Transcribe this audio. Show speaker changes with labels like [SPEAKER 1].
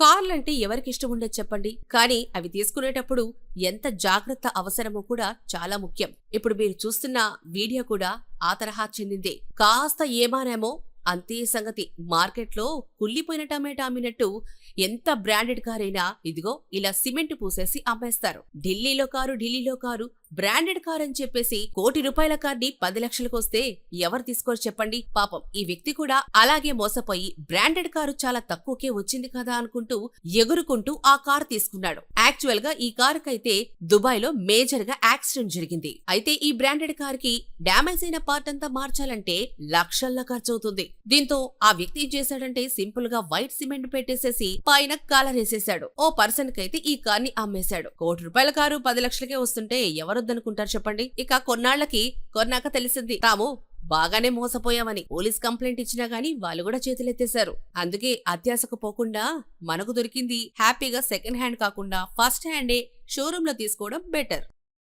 [SPEAKER 1] కార్లంటే ఎవరికి ఇష్టం ఉండదు చెప్పండి. కానీ అవి తీసుకునేటప్పుడు ఎంత జాగ్రత్త అవసరమో కూడా చాలా ముఖ్యం. ఇప్పుడు మీరు చూస్తున్న వీడియో కూడా ఆ తరహా చెందిందే. కాస్త ఏమానేమో అంతే సంగతి. మార్కెట్లో కుళ్ళిపోయిన టమాటా అమ్మినట్టు ఎంత బ్రాండెడ్ కారైనా ఇదిగో ఇలా సిమెంట్ పూసేసి అమ్మేస్తారు. ఢిల్లీలో కారు ఢిల్లీలో కారు బ్రాండెడ్ కార్ అని చెప్పేసి కోటి రూపాయల కార్ని పది లక్షలకు వస్తే ఎవరు తీసుకోరు చెప్పండి. పాపం ఈ వ్యక్తి కూడా అలాగే మోసపోయి బ్రాండెడ్ కారు చాలా తక్కువకే వచ్చింది కదా అనుకుంటూ ఎగురుకుంటూ ఆ కారు తీసుకున్నాడు. యాక్చువల్గా ఈ కారు కైతే దుబాయ్లో మేజర్గా యాక్సిడెంట్ జరిగింది. అయితే ఈ బ్రాండెడ్ కార్కి డ్యామేజ్ అయిన పార్ట్ అంతా మార్చాలంటే లక్షల్లో ఖర్చు అవుతుంది. దీంతో ఆ వ్యక్తి ఏం చేశాడంటే సింపుల్గా వైట్ సిమెంట్ పెట్టేసేసి పైన కలర్ వేసేశాడు ఓ పర్సన్ కైతే ఈ కార్ని అమ్మేశాడు. కోటి రూపాయల కారు పది లక్షలకే వస్తుంటే ఎవరు ఎవరొద్దనుకుంటారు చెప్పండి. ఇక కొన్నాళ్ళకి కొన్నాక తెలిసింది. తాము బాగానే మోసపోయామని పోలీస్ కంప్లైంట్ ఇచ్చినా గానీ వాళ్ళు కూడా చేతులెత్తేశారు. అందుకే అత్యాశకు పోకుండా మనకు దొరికింది హ్యాపీగా సెకండ్ హ్యాండ్ కాకుండా ఫస్ట్ హ్యాండే షోరూంలో తీసుకోవడం బెటర్.